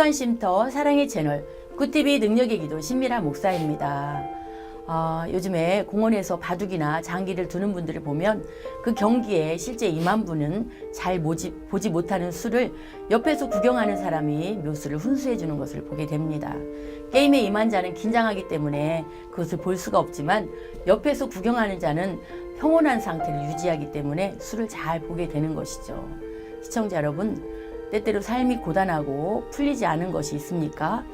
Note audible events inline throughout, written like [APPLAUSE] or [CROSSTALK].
행복한 쉼터 사랑의 채널 굿TV 능력의 기도 신미라 목사입니다. 아, 요즘에 공원에서 바둑이나 장기를 두는 분들을 보면 그 경기에 실제 임한 분은 잘 모지, 보지 못하는 수를 옆에서 구경하는 사람이 묘수를 훈수해 주는 것을 보게 됩니다. 게임에 임한 자는 긴장하기 때문에 그것을 볼 수가 없지만 옆에서 구경하는 자는 평온한 상태를 유지하기 때문에 수를 잘 보게 되는 것이죠. 시청자 여러분, 때때로 삶이 고단하고 풀리지 않은 것이 있습니까?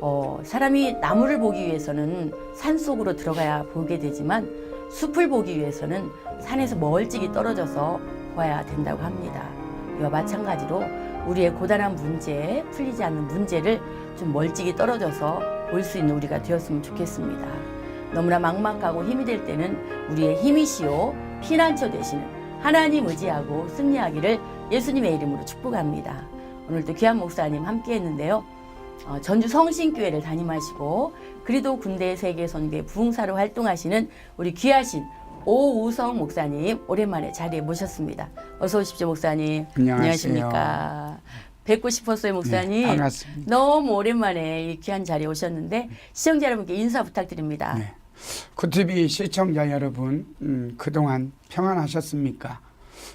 어, 사람이 나무를 보기 위해서는 산 속으로 들어가야 보게 되지만 숲을 보기 위해서는 산에서 멀찍이 떨어져서 봐야 된다고 합니다. 이와 마찬가지로 우리의 고단한 문제, 풀리지 않는 문제를 좀 멀찍이 떨어져서 볼 수 있는 우리가 되었으면 좋겠습니다. 너무나 막막하고 힘이 될 때는 우리의 힘이시요 피난처 되시는 하나님 의지하고 승리하기를 예수님의 이름으로 축복합니다. 오늘도 귀한 목사님 함께 했는데요. 어, 전주 성신교회를 담임하시고 그리도 군대 세계 선교회 부흥사로 활동하시는 우리 귀하신 오우성 목사님 오랜만에 자리에 모셨습니다. 어서 오십시오 목사님. 안녕하세요. 안녕하십니까. 뵙고 싶었어요 목사님. 네, 반갑습니다. 너무 오랜만에 이 귀한 자리에 오셨는데 시청자 여러분께 인사 부탁드립니다. 네. 구TV 시청자 여러분, 음, 그동안 평안하셨습니까?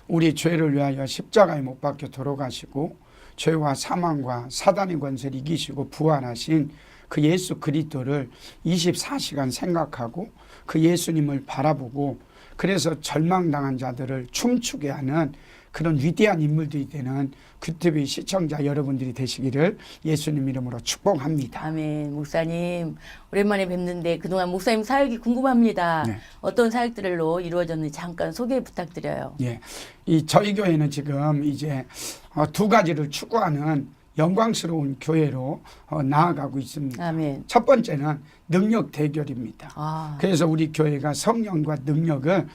우리 죄를 위하여 십자가에 못 박혀 돌아가시고 죄와 사망과 사단의 권세를 이기시고 부활하신 그 예수 그리스도를 24시간 생각하고 그 예수님을 바라보고 그래서 절망당한 자들을 춤추게 하는 그런 위대한 인물들이 되는 구TV 시청자 여러분들이 되시기를 예수님 이름으로 축복합니다. 아멘. 목사님 오랜만에 뵙는데 그동안 목사님 사역이 궁금합니다. 네. 어떤 사역들로 이루어졌는지 잠깐 소개 부탁드려요. 예. 이 저희 교회는 지금 이제 어, 두 가지를 추구하는 영광스러운 교회로 어, 나아가고 있습니다. 아멘. 첫 번째는 능력 대결입니다. 아, 그래서 우리 교회가 성령과 능력을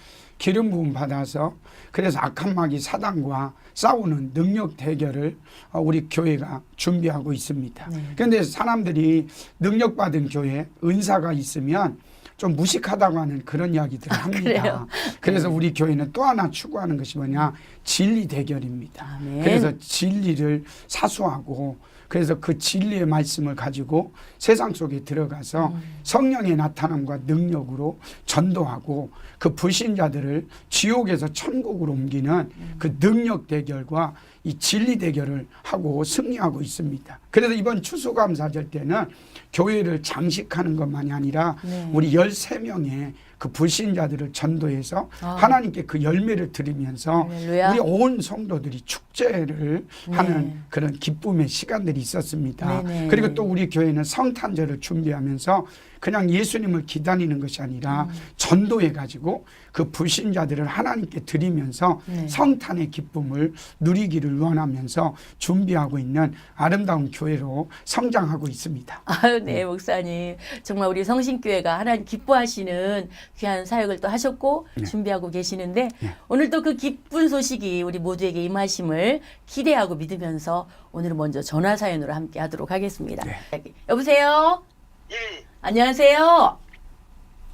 기름 부음 받아서 그래서 악한 마귀 사단과 싸우는 능력 대결을 어, 우리 교회가 준비하고 있습니다. 네. 그런데 사람들이 능력 받은 교회 은사가 있으면 좀 무식하다고 하는 그런 이야기들을 합니다. 아? 그래서 우리 교회는 또 하나 추구하는 것이 뭐냐 진리 대결입니다. 아멘. 그래서 진리를 사수하고 그래서 그 진리의 말씀을 가지고 세상 속에 들어가서 음. 성령의 나타남과 능력으로 전도하고 그 불신자들을 지옥에서 천국으로 옮기는 음. 그 능력 대결과 이 진리 대결을 하고 승리하고 있습니다. 그래서 이번 추수감사절 때는 교회를 장식하는 것만이 아니라 네. 우리 13명의 그 불신자들을 전도해서 아. 하나님께 그 열매를 드리면서 할렐루야. 우리 온 성도들이 축제를 네. 하는 그런 기쁨의 시간들이 있었습니다. 네네. 그리고 또 우리 교회는 성탄절을 준비하면서 그냥 예수님을 기다리는 것이 아니라 음. 전도해 가지고 그 불신자들을 하나님께 드리면서 네. 성탄의 기쁨을 누리기를 원하면서 준비하고 있는 아름다운 교회로 성장하고 있습니다. [LAUGHS] 아유, 네, 목사님. 정말 우리 성신교회가 하나님 기뻐하시는 귀한 사역을 또 하셨고 준비하고 계시는데 네. 오늘 또 그 기쁜 소식이 우리 모두에게 임하심을 기대하고 믿으면서 오늘은 먼저 전화 사연으로 함께 하도록 하겠습니다. 네. 여보세요? 예, 안녕하세요?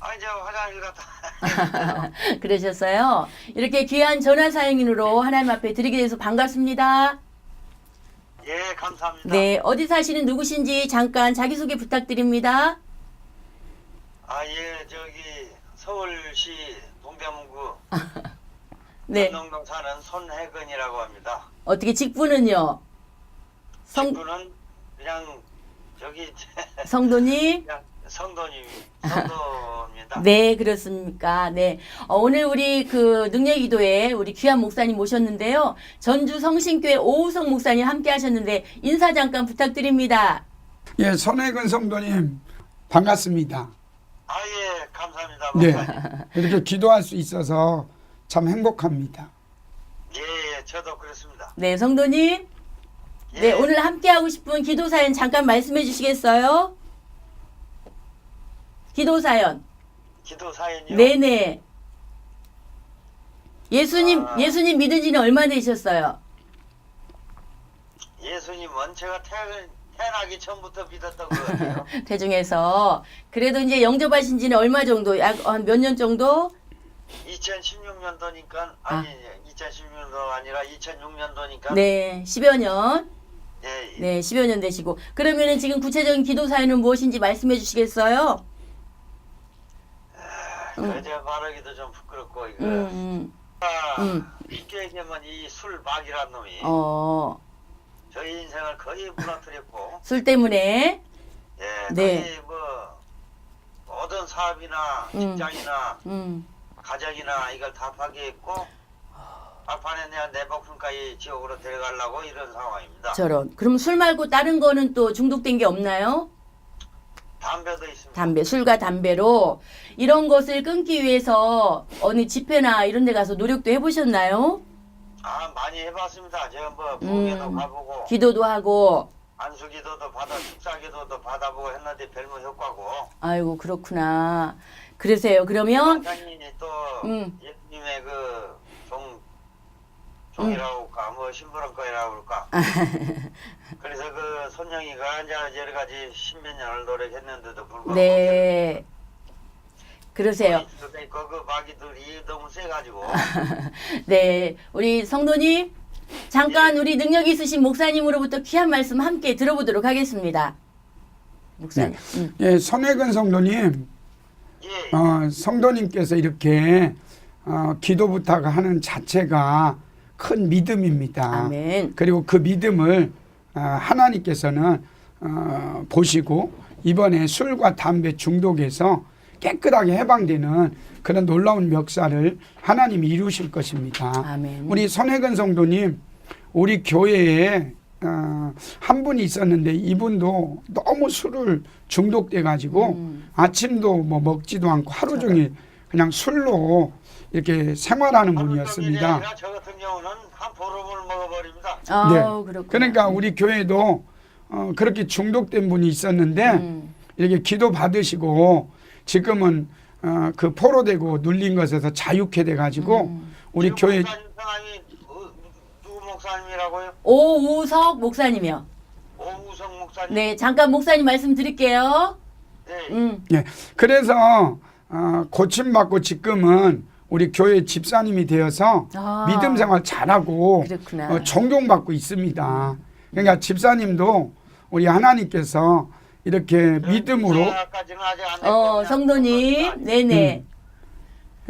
아니 저 화장실 갔다. [LAUGHS] 그러셨어요? 이렇게 귀한 전화 사연으로 하나님 앞에 드리게 돼서 반갑습니다. 예, 감사합니다. 네, 어디 사시는 누구신지 잠깐 자기소개 부탁드립니다. 아, 예, 저기 서울시 동대문구 [LAUGHS] 네, 전동동 사는 손혜근이라고 합니다. 어떻게 직분은요? 성, 친구는 그냥 저기 성도님? 그냥 성도님, [LAUGHS] 성도입니다. 네, 그렇습니까. 네. 어, 오늘 우리 그 능력기도에 우리 귀한 목사님 모셨는데요. 전주 성신교회 오우성 목사님 함께 하셨는데 인사 잠깐 부탁드립니다. 예, 손혜근 성도님 반갑습니다. 아, 예, 감사합니다. 네. 목사님. 이렇게 기도할 수 있어서 참 행복합니다. 예, 예, 저도 그렇습니다. 네, 성도님. 예, 네, 오늘 함께 하고 싶은 기도 사연 잠깐 말씀해 주시겠어요? 기도 사연. 기도 사연이요. 네네. 예수님, 아. 예수님 믿은 지는 얼마 되셨어요? 예수님은 제가 태, 태어나기 전부터 믿었던 것 같아요. [LAUGHS] 대중에서. 그래도 이제 영접하신 지는 얼마 정도? 약 한 몇 년 정도? 2016년도니까 아니 2016년도 아니라 2006년도니까 네, 10여 년. 예, 예. 네, 10여 년 되시고. 그러면은 지금 구체적인 기도 사연은 무엇인지 말씀해 주시겠어요? 그저 말하기도 좀 부끄럽고 이거. 음, 음. 쉽게 얘기하면 이 술 막이란 놈이 어, 저희 인생을 거의 무너뜨렸고, [LAUGHS] 술 때문에. 예, 네. 거의 뭐 모든 사업이나 음. 직장이나 음, 가정이나 이걸 다 파괴했고 발판에 내가 내 목숨까지 지옥으로 데려가려고 이런 상황입니다. 저런. 그럼 술 말고 다른 거는 또 중독된 게 없나요? 담배도 있습니다. 담배, 술과 담배로 이런 것을 끊기 위해서 어느 집회나 이런 데 가서 노력도 해보셨나요? 아 많이 해봤습니다. 제가 뭐 부흥회도 음. 가보고 기도도 하고. 안수기도도 받아 축사기도도 받아보고 했는데 별무 효과고 아이고, 그렇구나. 그러세요. 그러면, 장인이 또 음. 예수님의 그 종 종이라고 할까 뭐 심부름거리라고 할까 [LAUGHS] 그래서 그 손영이가 이제 여러 가지 십몇 년을 노력했는데도 불구하고 네. 그러세요. 그, 그 마귀들이 너무 세가지고 [LAUGHS] 네. 우리 성도님, 잠깐 우리 능력 있으신 목사님으로부터 귀한 말씀 함께 들어보도록 하겠습니다. 목사님. 음. 예, 손혜근 성도님, 예 어, 성도님께서 이렇게 어, 기도 부탁하는 자체가 큰 믿음입니다. 아멘. 그리고 그 믿음을 어, 하나님께서는 어, 보시고 이번에 술과 담배 중독에서 깨끗하게 해방되는 그런 놀라운 역사를 하나님이 이루실 것입니다. 아멘. 우리 손혜근 성도님, 우리 교회에 어, 한 분이 있었는데 이분도 너무 술을 중독돼 가지고 음. 아침도 뭐 먹지도 않고 하루 종일 그냥 술로 이렇게 생활하는 분이었습니다. 저 같은 경우는 한 보름을 먹어버립니다. 아, 네. 그렇구나. 그러니까 우리 교회도 어, 그렇게 중독된 분이 있었는데 음. 이렇게 기도 받으시고 지금은 어, 그 포로되고 눌린 것에서 자유케 돼 가지고 음. 우리 교회 목사님 성함이 어, 누구 목사님이라고요? 오우석 목사님이요. 오우성 목사님. 네, 잠깐 목사님 말씀 드릴게요. 네. 음. 예. 그래서 어, 고침 받고 지금은 우리 교회 집사님이 되어서 아. 믿음 생활 잘하고 그렇구나. 어, 존경받고 있습니다. 그러니까 집사님도 우리 하나님께서 이렇게 믿음으로 어. 성도님. 네네.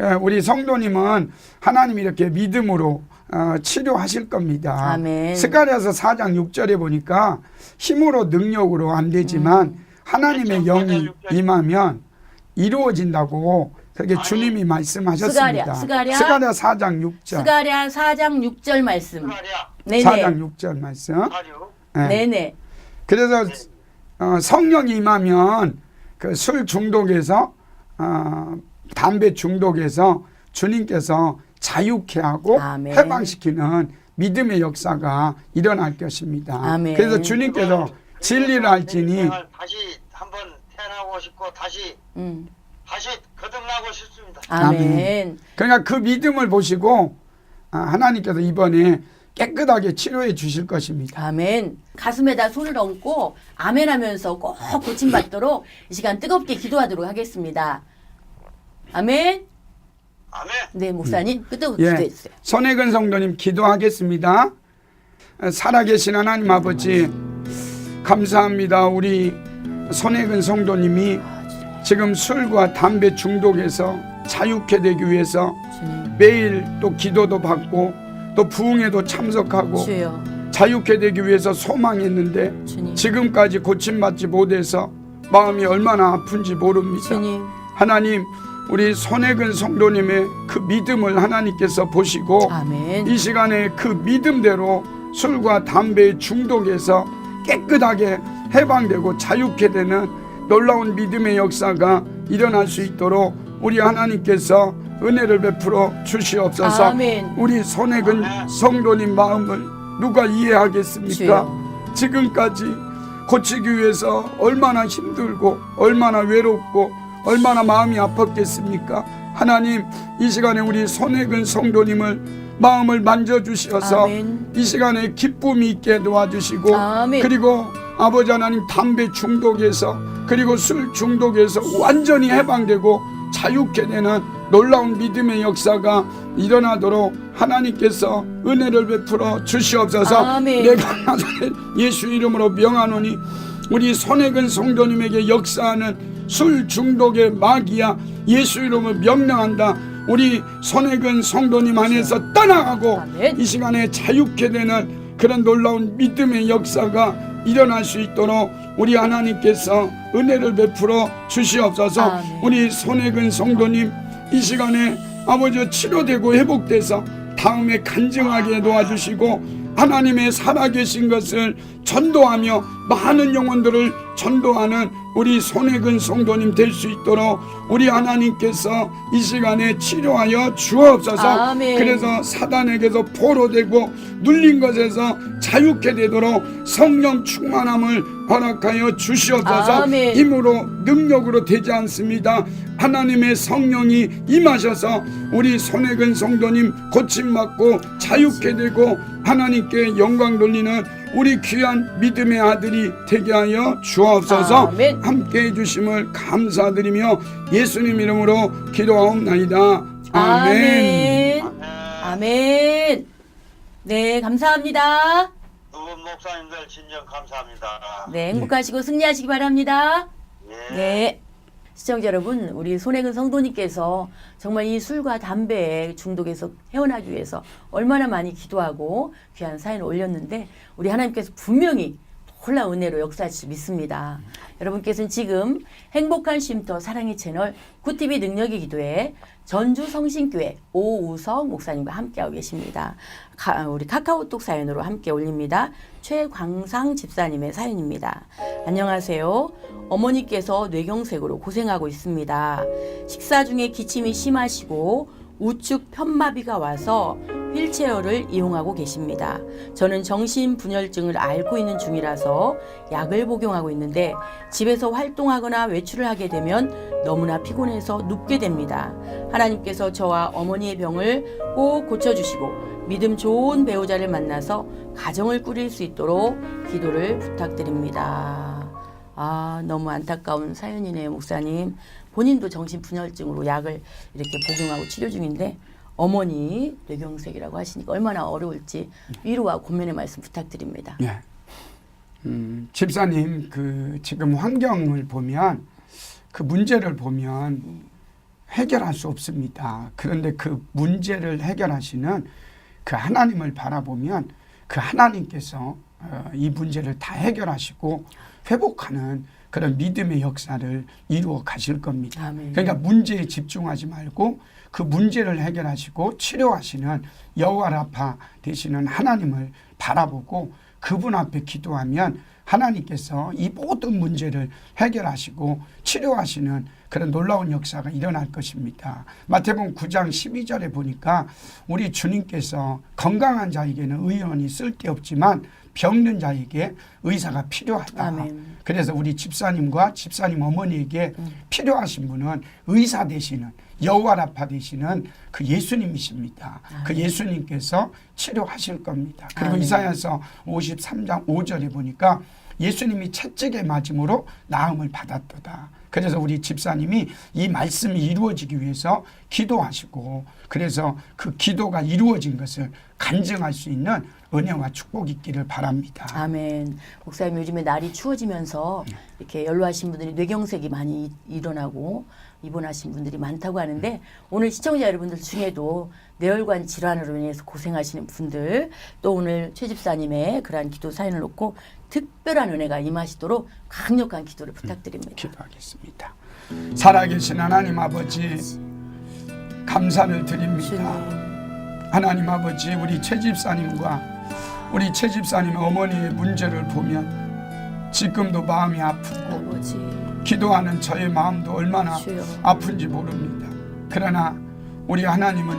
예, 우리 성도님은 하나님 이렇게 믿음으로 어, 치료하실 겁니다. 아멘. 스가랴서 4장 6절에 보니까 힘으로 능력으로 안 되지만 음. 하나님의 그렇죠. 영이 사장 6절. 임하면 이루어진다고 그렇게 아니, 주님이 말씀하셨습니다. 스가랴, 스가랴? 4장 6절. 스가랴 4장 6절 말씀. 스가랴 네네. 4장 6절 말씀. 사류. 예. 네네. 그래서 어, 성령이 임하면 그 술 중독에서 어, 담배 중독에서 주님께서 자유케 하고 아멘. 해방시키는 믿음의 역사가 일어날 것입니다. 아멘. 그래서 주님께서 진리를 알지니 다시 한번 태어나고 싶고 다시 음. 다시 거듭나고 싶습니다. 아멘. 그러니까 그 믿음을 보시고 아, 하나님께서 이번에 깨끗하게 치료해 주실 것입니다. 아멘. 가슴에다 손을 얹고 아멘 하면서 꼭 고침받도록 이 시간 뜨겁게 기도하도록 하겠습니다. 아멘. 아멘. 네, 목사님. 끄떡 예. 기도해 주세요. 손혜근 성도님 기도하겠습니다. 살아계신 하나님 아버지 감사합니다. 우리 손혜근 성도님이 지금 술과 담배 중독에서 자유케 되기 위해서 주님. 매일 또 기도도 받고 또 부흥에도 참석하고 주여. 자유케 되기 위해서 소망했는데 주님. 지금까지 고침받지 못해서 마음이 얼마나 아픈지 모릅니다. 주님. 하나님 우리 손혜근 성도님의 그 믿음을 하나님께서 보시고 아멘. 이 시간에 그 믿음대로 술과 담배 중독에서 깨끗하게 해방되고 자유케 되는 놀라운 믿음의 역사가 일어날 수 있도록 우리 하나님께서 은혜를 베풀어 주시옵소서. 아멘. 우리 손해근 성도님 마음을 누가 이해하겠습니까? 주여. 지금까지 고치기 위해서 얼마나 힘들고 얼마나 외롭고 얼마나 마음이 아팠겠습니까? 하나님 이 시간에 우리 손해근 성도님을 마음을 만져 주셔서 아멘. 이 시간에 기쁨이 있게 도와주시고 아멘. 그리고 아버지 하나님 담배 중독에서 그리고 술 중독에서 완전히 해방되고 자유케 되는 놀라운 믿음의 역사가 일어나도록 하나님께서 은혜를 베풀어 주시옵소서 아멘. 내가 나사렛 예수 이름으로 명하노니 우리 손해근 성도님에게 역사하는 술 중독의 마귀야 예수 이름으로 명령한다 우리 손해근 성도님 안에서 떠나가고 아멘. 이 시간에 자유케 되는 그런 놀라운 믿음의 역사가 일어날 수 있도록 우리 하나님께서 은혜를 베풀어 주시옵소서 아멘. 우리 손해근 성도님 이 시간에 아버지 치료되고 회복돼서 다음에 간증하게 도와주시고 하나님의 살아계신 것을 전도하며 많은 영혼들을 전도하는 우리 손해근 성도님 될 수 있도록 우리 하나님께서 이 시간에 치료하여 주옵소서 아멘. 그래서 사단에게서 포로되고 눌린 것에서 자유케 되도록 성령 충만함을 허락하여 주시옵소서 아멘. 힘으로 능력으로 되지 않습니다 하나님의 성령이 임하셔서 우리 손해근 성도님 고침 받고 자유케 되고 하나님께 영광 돌리는 우리 귀한 믿음의 아들이 되게 하여 주옵소서 아멘. 함께 해주심을 감사드리며 예수님 이름으로 기도하옵나이다 아멘. 아멘. 아멘. 네, 감사합니다. 두 분 목사님들 진정 감사합니다. 네, 행복하시고 승리하시기 바랍니다. 예. 네. 시청자 여러분, 우리 손혜근 성도님께서 정말 이 술과 담배 중독에서 헤어나기 위해서 얼마나 많이 기도하고 귀한 사연을 올렸는데 우리 하나님께서 분명히 놀라운 은혜로 역사하실 줄 믿습니다. 여러분께서는 지금 행복한 쉼터 사랑의 채널 구티비 능력의 기도에 전주 성신교회 오우성 목사님과 함께하고 계십니다. 가- 우리 카카오톡 사연으로 함께 올립니다. 최광상 집사님의 사연입니다. 안녕하세요. 어머니께서 뇌경색으로 고생하고 있습니다. 식사 중에 기침이 심하시고 우측 편마비가 와서 휠체어를 이용하고 계십니다. 저는 정신분열증을 앓고 있는 중이라서 약을 복용하고 있는데 집에서 활동하거나 외출을 하게 되면 너무나 피곤해서 눕게 됩니다. 하나님께서 저와 어머니의 병을 꼭 고쳐주시고 믿음 좋은 배우자를 만나서 가정을 꾸릴 수 있도록 기도를 부탁드립니다. 아, 너무 안타까운 사연이네요, 목사님. 본인도 정신분열증으로 약을 이렇게 복용하고 치료 중인데 어머니 뇌경색이라고 하시니까 얼마나 어려울지 위로와 고면의 말씀 부탁드립니다. 예. 음, 집사님 그 지금 환경을 보면 그 문제를 보면 해결할 수 없습니다. 그런데 그 문제를 해결하시는 그 하나님을 바라보면 그 하나님께서 어, 이 문제를 다 해결하시고 회복하는 그런 믿음의 역사를 이루어 가실 겁니다. 아멘. 그러니까 문제에 집중하지 말고 그 문제를 해결하시고 치료하시는 여호와 라파 되시는 하나님을 바라보고 그분 앞에 기도하면 하나님께서 이 모든 문제를 해결하시고 치료하시는 그런 놀라운 역사가 일어날 것입니다. 마태복음 9장 12절에 보니까 우리 주님께서 건강한 자에게는 의원이 쓸데없지만 병든 자에게 의사가 필요하다. 아멘. 그래서 우리 집사님과 집사님 어머니에게 필요하신 분은 의사 되시는 여호와 라파 되시는 그 예수님이십니다. 그 예수님께서 치료하실 겁니다. 그리고 아멘. 이사야서 53장 5절에 보니까 예수님이 채찍에 맞음으로 나음을 받았도다. 그래서 우리 집사님이 이 말씀이 이루어지기 위해서 기도하시고 그래서 그 기도가 이루어진 것을 간증할 수 있는 은혜와 축복이 있기를 바랍니다. 아멘. 목사님 요즘에 날이 추워지면서 이렇게 연로하신 분들이 뇌경색이 많이 이- 일어나고 입원하신 분들이 많다고 하는데 오늘 시청자 여러분들 중에도 뇌혈관 질환으로 인해서 고생하시는 분들 또 오늘 최 집사님의 그러한 기도 사연을 놓고 특별한 은혜가 임하시도록 강력한 기도를 부탁드립니다. 기도하겠습니다. 살아계신 하나님 아버지 감사를 드립니다. 하나님 아버지 우리 최 집사님과 우리 최 집사님 어머니의 문제를 보면 지금도 마음이 아프고 아버지 기도하는 저의 마음도 얼마나 주여. 아픈지 모릅니다. 그러나 우리 하나님은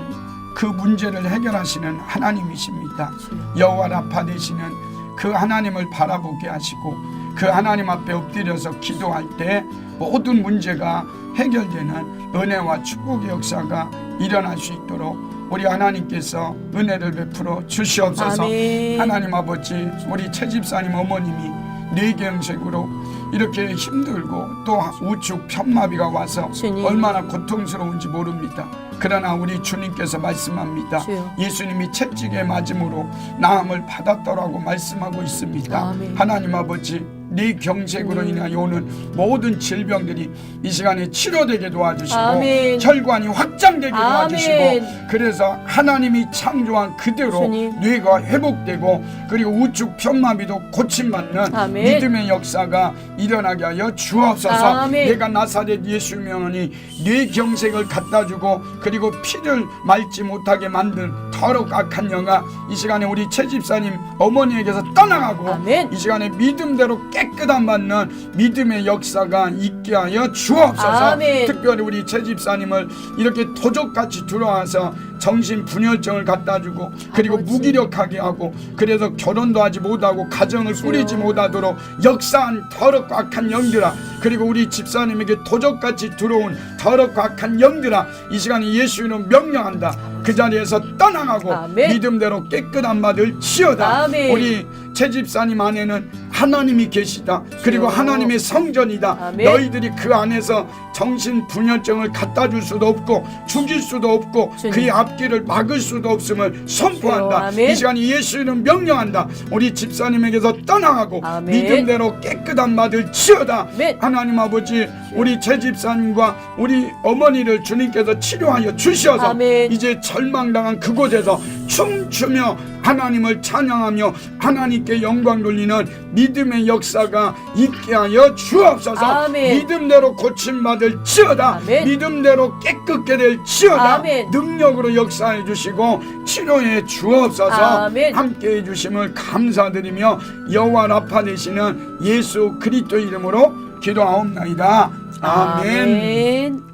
그 문제를 해결하시는 하나님이십니다. 여호와 라파 되시는 그 하나님을 바라보게 하시고 그 하나님 앞에 엎드려서 기도할 때 모든 문제가 해결되는 은혜와 축복의 역사가 일어날 수 있도록 우리 하나님께서 은혜를 베풀어 주시옵소서. 아멘. 하나님 아버지 우리 최 집사님 어머님이 뇌경색으로 이렇게 힘들고 또 우측 편마비가 와서 주님. 얼마나 고통스러운지 모릅니다. 그러나 우리 주님께서 말씀합니다. 주여. 예수님이 채찍에 맞음으로 나음을 받았더라고 말씀하고 있습니다. 아멘. 하나님 아버지 네 경색으로 인하여 오는 모든 질병들이 이 시간에 치료되게 도와주시고 아멘. 혈관이 확장되게. 도와주시고 그래서 하나님이 창조한 그대로 주님. 뇌가 회복되고 그리고 우측 편마비도 고침받는 아멘. 믿음의 역사가 일어나게 하여 주옵소서 아멘. 내가 나사렛 예수명하니 뇌 경색을 갖다 주고 그리고 피를 맑지 못하게 만든 더럽고 악한 영아 이 시간에 우리 최 집사님 어머니에게서 떠나가고 아멘. 이 시간에 믿음대로 깨 끗한 받는 믿음의 역사가 있게 하여 주옵소서 아멘. 특별히 우리 최 집사님을 이렇게 도적같이 들어와서 정신 분열증을 갖다 주고 그리고 아버지. 무기력하게 하고 그래서 결혼도 하지 못하고 가정을. 꾸리지 못하도록 역사한 더럽고 악한 영들아 그리고 우리 집사님에게 도적같이 들어온 더럽고 악한 영들아 이 시간에 예수는 명령한다 그 자리에서 떠나가고 아멘. 믿음대로 깨끗한 바들 치어다 아멘. 우리 최 집사님 안에는 하나님이 계시다 그리고 주여. 하나님의 성전이다 아멘. 너희들이 그 안에서 정신 분열증을 갖다 줄 수도 없고 죽일 수도 없고 주님. 그의 앞길을 막을 수도 없음을 선포한다. 아멘. 이 시간에 예수는 명령한다 우리 집사님에게서 떠나가고 아멘. 믿음대로 깨끗한 바들 치어다 아멘. 하나님 아버지 우리 최 집사님과 우리 어머니를 주님께서 치료하여 주셔서 아멘. 이제 절망당한 그곳에서 춤추며 하나님을 찬양하며 하나님께 영광 돌리는 믿음의 역사가 있게 하여 주옵소서 아멘. 믿음대로 고침받을 치어다 아멘. 믿음대로 깨끗게 될 치어다 아멘. 능력으로 역사해 주시고 치료해 주옵소서 아멘. 함께 해 주심을 감사드리며 여호와 라파 되시는 예수 그리스도 이름으로 기도하옵나이다 아멘. 아멘.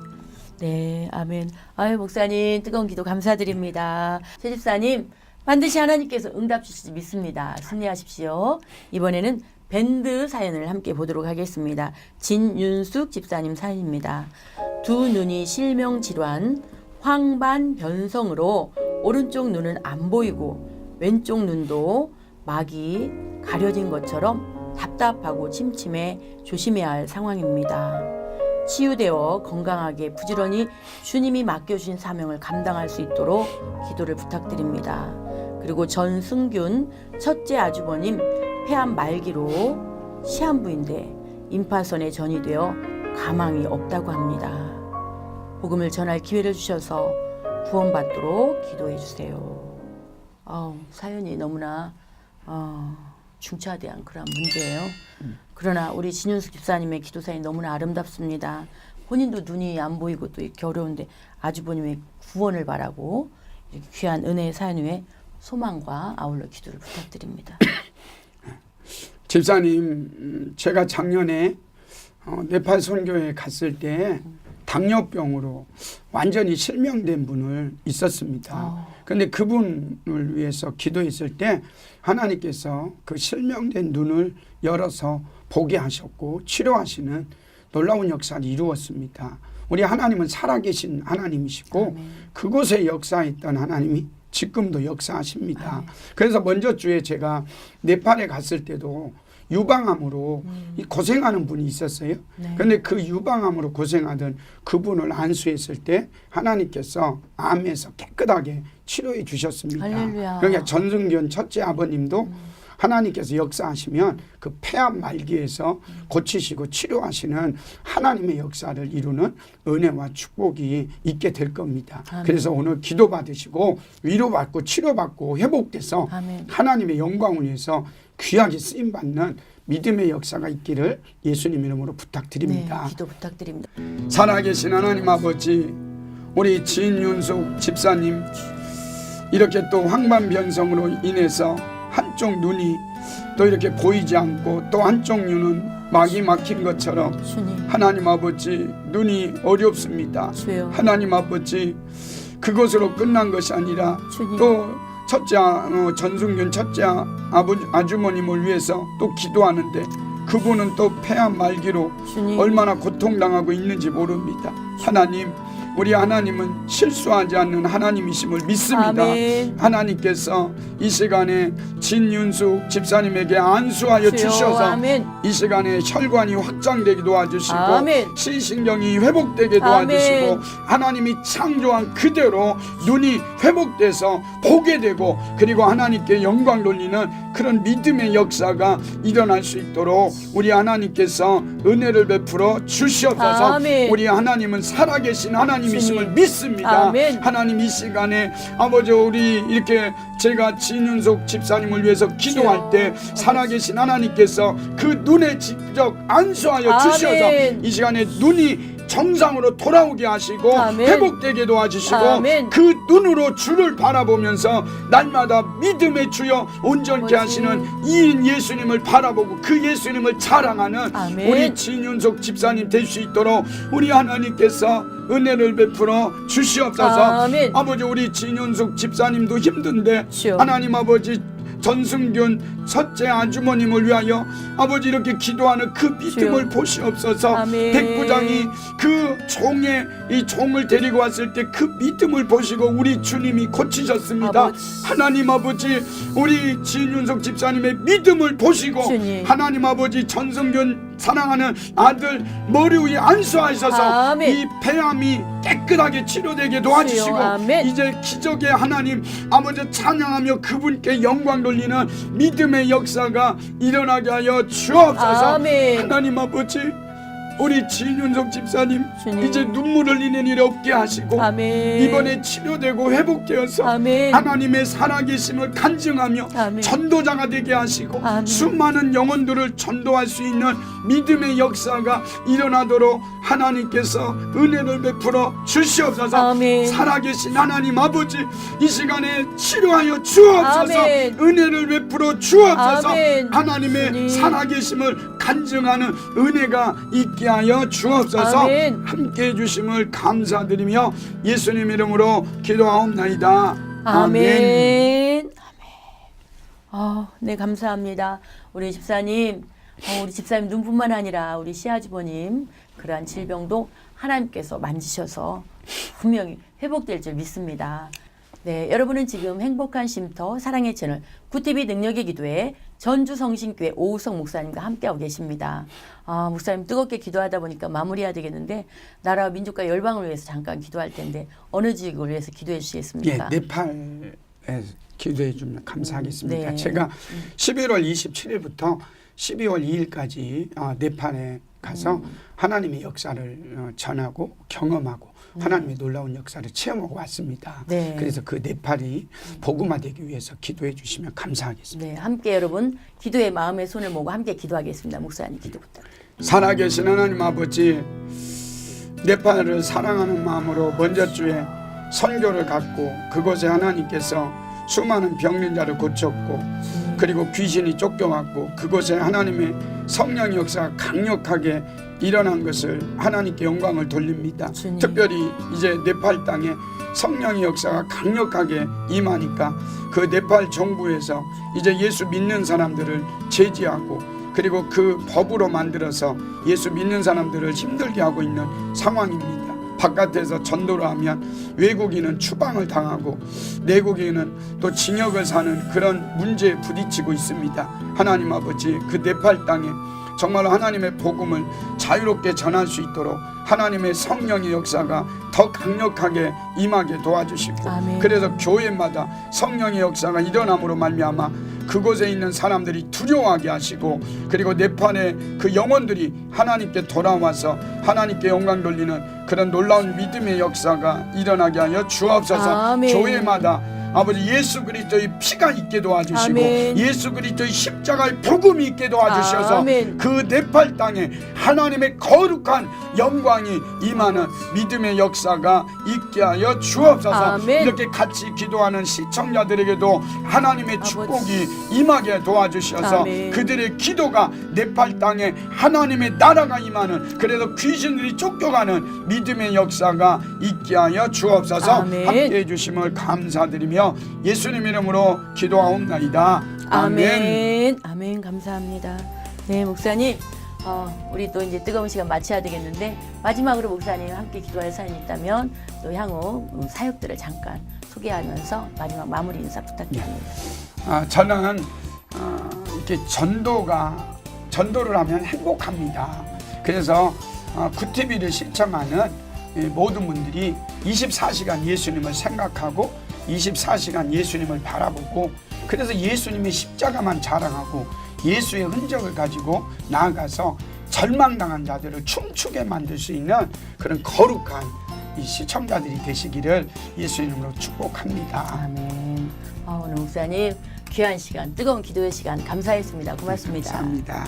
네, 아멘. 아유, 목사님, 뜨거운 기도 감사드립니다. 최 집사님, 반드시 하나님께서 응답 주시지 믿습니다. 승리하십시오. 이번에는 밴드 사연을 함께 보도록 하겠습니다. 진윤숙 집사님 사연입니다. 두 눈이 실명 질환, 황반 변성으로 오른쪽 눈은 안 보이고 왼쪽 눈도 막이 가려진 것처럼 답답하고 침침해 조심해야 할 상황입니다. 치유되어 건강하게 부지런히 주님이 맡겨주신 사명을 감당할 수 있도록 기도를 부탁드립니다. 그리고 전승균 첫째 아주버님 폐암 말기로 시한부인데 임파선에 전이 되어 가망이 없다고 합니다. 복음을 전할 기회를 주셔서 구원받도록 기도해 주세요. 아우, 사연이 너무나 어, 중차대한 그런 문제예요. 그러나 우리 진윤숙 집사님의 기도 사연이 너무나 아름답습니다. 본인도 눈이 안 보이고 또 이렇게 어려운데 아주버님의 구원을 바라고 귀한 은혜의 사연 위에 소망과 아울러 기도를 부탁드립니다. [COUGHS] 집사님, 음, 제가 작년에 어, 네팔 선교에 갔을 때 당뇨병으로 완전히 실명된 분을 있었습니다. 아. 근데 그분을 위해서 기도했을 때 하나님께서 그 실명된 눈을 열어서 보게 하셨고 치료하시는 놀라운 역사를 이루었습니다. 우리 하나님은 살아계신 하나님이시고 아멘. 그곳에 역사했던 하나님이 지금도 역사하십니다. 아멘. 그래서 먼저 주에 제가 네팔에 갔을 때도 유방암으로 이 고생하는 분이 있었어요. 음. 네. 그 유방암으로 고생하던 그분을 안수했을 때 하나님께서 암에서 깨끗하게 치료해 주셨습니다. 할렐루야. 음. 그러니까 전승균 첫째 아버님도 하나님께서 역사하시면 그 폐암 말기에서 고치시고 치료하시는 하나님의 역사를 이루는 은혜와 축복이 있게 될 겁니다. 아멘. 그래서 오늘 기도 받으시고 위로받고 치료받고 회복돼서 아멘. 하나님의 영광을 위해서 귀하게 쓰임 받는 믿음의 역사가 있기를 예수님 이름으로 네, 부탁드립니다. 기도 부탁드립니다. 살아계신 하나님 아버지, 우리 진윤숙 집사님 이렇게 또 황반변성으로 인해서 한쪽 눈이 또 이렇게 보이지 않고 또 한쪽 눈은 막이 막힌 것처럼 주님, 하나님 아버지 눈이 어렵습니다. 주여, 하나님 아버지 그것으로 끝난 것이 아니라 주님, 또 첫째 어, 전승균 첫째 아버지 아주머님을 위해서 또 기도하는데 그분은 또 폐암 말기로 주님, 얼마나 고통당하고 있는지 모릅니다. 하나님 우리 하나님은 실수하지 않는 하나님이심을 믿습니다. 아멘. 하나님께서 이 시간에 진윤숙 집사님에게 안수하여 주여, 주셔서 아멘. 이 시간에 혈관이 확장되게 도와주시고 아멘. 시신경이 회복되게 아멘. 도와주시고 하나님이 창조한 그대로 눈이 회복돼서 보게 되고 그리고 하나님께 영광 돌리는 그런 믿음의 역사가 일어날 수 있도록 우리 하나님께서 은혜를 베풀어 주시옵소서 아멘. 우리 하나님은 살아계신 하나님 이심을 주님. 믿습니다 아멘. 하나님 이 시간에 아버지 우리 이렇게 제가 진윤석 집사님을 위해서 기도할 주여. 때 살아계신 하나님께서 그 눈에 직접 안수하여 아멘. 주셔서 이 시간에 눈이 정상으로 돌아오게 하시고 아멘. 회복되게 도와주시고 아멘. 그 눈으로 주를 바라보면서 날마다 믿음의 주여 온전케. 하시는 이인 예수님을 바라보고 그 예수님을 자랑하는 아멘. 우리 진윤석 집사님 될 수 있도록 우리 하나님께서 은혜를 베풀어 주시옵소서 아멘. 아버지 우리 진윤숙 집사님도 힘든데 주여. 하나님 아버지 전승균 첫째 아주머님을 위하여 아버지 이렇게 기도하는 그 믿음을. 보시옵소서 아멘. 백부장이 그 종의 이 종을 데리고 왔을 때 그 믿음을 보시고 우리 주님이 고치셨습니다 아버지. 하나님 아버지 우리 진윤석 집사님의 믿음을 보시고 주님. 하나님 아버지 전승균 사랑하는 아들 머리 위에 안수하셔서 아멘. 이 폐암이 깨끗하게 치료되게 도와주시고 아멘. 이제 기적의 하나님 아버지 찬양하며 그분께 영광 돌리는 믿음의 역사가 일어나게 하여 주옵소서 아멘. 하나님 아버지 우리 진윤석 집사님 주님. 이제 눈물을 흘리는 일이 없게 하시고 아멘. 이번에 치료되고 회복되어서 아멘. 하나님의 살아계심을 간증하며 아멘. 전도자가 되게 하시고 아멘. 수많은 영혼들을 전도할 수 있는 믿음의 역사가 일어나도록 하나님께서 은혜를 베풀어 주시옵소서 아멘. 살아계신 하나님 아버지 이 시간에 치료하여 주옵소서 아멘. 은혜를 베풀어 주옵소서 아멘. 하나님의 주님. 살아계심을 간증하는 은혜가 있게 하여 주옵소서 아멘. 함께 해 주심을 감사드리며 예수님 이름으로 기도하옵나이다 아멘. 아멘. 아, 네 감사합니다. 우리 집사님, 어, 우리 집사님 눈뿐만 아니라 우리 시아주버님 그러한 질병도 하나님께서 만지셔서 분명히 회복될 줄 믿습니다. 네, 여러분은 지금 행복한 쉼터 사랑의 채널 구티비 능력의 기도에 전주 성신교회 오우성 목사님과 함께하고 계십니다. 아, 목사님 뜨겁게 기도하다 보니까 마무리해야 되겠는데 나라와 민족과 열방을 위해서 잠깐 기도할 텐데 어느 지역을 위해서 기도해 예, 주시겠습니까? 네팔에 기도해 주면 감사하겠습니다. 네. 제가 11월 27일부터 12월 2일까지 어, 네팔에 가서 음. 하나님의 역사를 어, 전하고 경험하고 하나님의 놀라운 역사를 체험하고 왔습니다. 음. 네. 그래서 그 네팔이 복음화되기 위해서 기도해 주시면 감사하겠습니다. 네, 함께 여러분 기도의 마음의 손을 모고 함께 기도하겠습니다. 목사님 기도부터. 살아계신 하나님 아버지 네팔을 사랑하는 마음으로 먼저 주에 선교를 갖고 그곳에 하나님께서 수많은 병린자를 고쳤고 그리고 귀신이 쫓겨왔고 그곳에 하나님의 성령의 역사가 강력하게 일어난 것을 하나님께 영광을 돌립니다. 주님. 특별히 이제 네팔 땅에 성령의 역사가 강력하게 임하니까 그 네팔 정부에서 이제 예수 믿는 사람들을 제지하고 그리고 그 법으로 만들어서 예수 믿는 사람들을 힘들게 하고 있는 상황입니다. 바깥에서 전도를 하면 외국인은 추방을 당하고 내국인은 또 징역을 사는 그런 문제에 부딪히고 있습니다. 하나님 아버지 그 네팔 땅에 정말 하나님의 복음을 자유롭게 전할 수 있도록 하나님의 성령의 역사가 더 강력하게 임하게 도와주시고 아멘. 그래서 교회마다 성령의 역사가 일어남으로 말미암아 그곳에 있는 사람들이 두려워하게 하시고 그리고 네팔의 그 영혼들이 하나님께 돌아와서 하나님께 영광 돌리는 그런 놀라운 믿음의 역사가 일어나게 하여 주옵소서 아멘. 교회마다 아버지 예수 그리스도의 피가 있게 도와주시고 아멘. 예수 그리스도의 십자가의 복음이 있게 도와주셔서 아멘. 그 네팔 땅에 하나님의 거룩한 영광이 임하는 믿음의 역사가 있게 하여 주옵소서 아멘. 이렇게 같이 기도하는 시청자들에게도 하나님의 아버지. 축복이 임하게 도와주셔서 아멘. 그들의 기도가 네팔 땅에 하나님의 나라가 임하는 그래서 귀신들이 쫓겨가는 믿음의 역사가 있게 하여 주옵소서 아멘. 함께 해주심을 감사드리며 예수님 이름으로 기도하옵나이다 아멘. 아멘. 감사합니다. 네, 목사님. 어, 우리 또 이제 뜨거운 시간 마쳐야 되겠는데 마지막으로 목사님 함께 기도할 사연이 있다면 또 향후 음, 사역들을 잠깐 소개하면서 마지막 마무리 인사 부탁드립니다. 아, 저는 어, 이렇게 전도가 전도를 하면 행복합니다. 그래서 어, 구티비를 신청하는 이 모든 분들이 24시간 예수님을 생각하고 24시간 예수님을 바라보고 그래서 예수님의 십자가만 자랑하고 예수의 흔적을 가지고 나아가서 절망당한 자들을 춤추게 만들 수 있는 그런 거룩한 이 시청자들이 되시기를 예수 이름으로 축복합니다. 아멘. 아, 오늘 목사님 귀한 시간, 뜨거운 기도의 시간 감사했습니다. 고맙습니다. 감사합니다.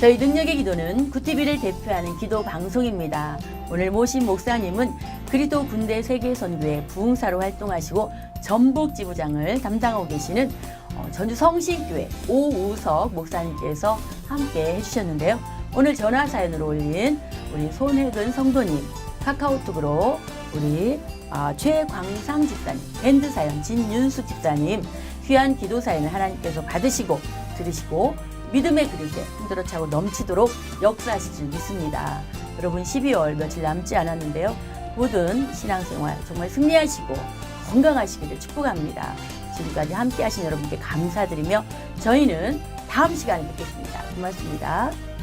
저희 능력의 기도는 구티비를 대표하는 기도 방송입니다. 오늘 모신 목사님은 그리도 군대 세계 선교회 부흥사로 활동하시고 전북 지부장을 담당하고 계시는 어, 전주 성신교회 오우석 목사님께서 함께 해주셨는데요. 오늘 전화 사연으로 올린 우리 손혜근 성도님 카카오톡으로 우리 아, 최광상 집사님 밴드 사연 진윤숙 집사님 귀한 기도 사연을 하나님께서 받으시고 들으시고 믿음의 그릇에 흔들어 차고 넘치도록 역사하실 줄 믿습니다. 여러분 12월 며칠 남지 않았는데요. 모든 신앙생활 정말 승리하시고 건강하시기를 축복합니다. 지금까지 함께 하신 여러분께 감사드리며 저희는 다음 시간에 뵙겠습니다. 고맙습니다.